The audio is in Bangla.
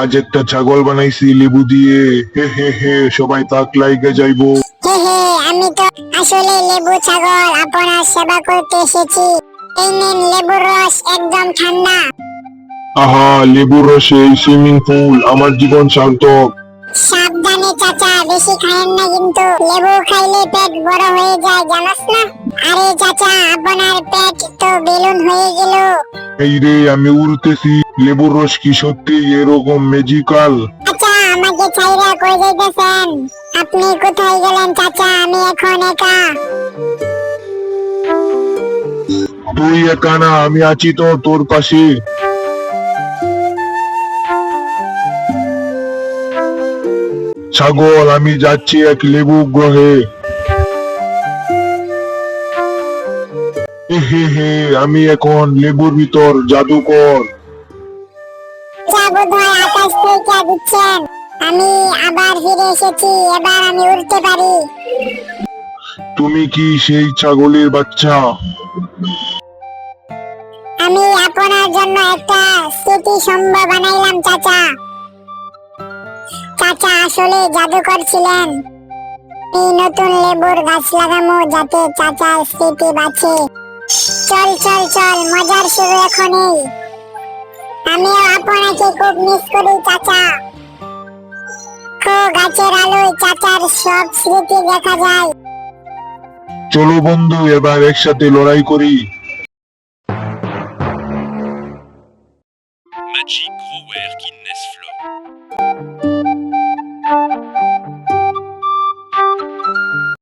আজ একটা ছাগল বানাইছি লেবু দিয়ে। হে হে হে সবাই তাক লাইগে যাইবো। হে হে আমি তো আসলে লেবু ছাগল আপনার সেবা করতে এসেছি। এই নিন লেবুর রস একদম ঠান্ডা। আহা লেবুর রসে সুইমিং পুল আমার জীবন সার্থক সাবধানে চাচা বেশি খায়েন না কিন্তু লেবু খাইলে পেট বড় হয়ে যায় জানাস না? আরে চাচা আপনার বেলুন হয়ে গেল। এই রে আমি উড়তেছি। লেবুর রস কি সত্যি এরকম চাচা আমাকে ছাইরা কই যাইতেছেন? আপনি কোথায় গেলেন চাচা? আমি এখন একা। তুই একা না আমি আছি তো তোর পাশে। ছাগল আমি যাচ্ছি এক লেবু গ্রহে। হে হে আমি এখন লেবুর ভিতর জাদুকর। যা আকাশ থেকে দিচ্ছেন। আমি আবার ফিরে এসেছি এবার আমি উড়তে পারি। তুমি কি সেই ছাগলের বাচ্চা? আমি আপনার জন্য একটা স্মৃতি সম্ভব বানাইলাম চাচা। চাচা আসলে জাদুকর ছিলেন। এই নতুন লেবুর গাছ লাগামো যাতে চাচার স্মৃতি বাঁচে। চল চল চল মজার শুরু এখনই। আমিও আপনাকে খুব মিস করি চাচা। কো গাছের আলোয় চাচার সব স্মৃতি দেখা যায়। চলো বন্ধু এবার একসাথে লড়াই করি। ম্যাজিক rower কি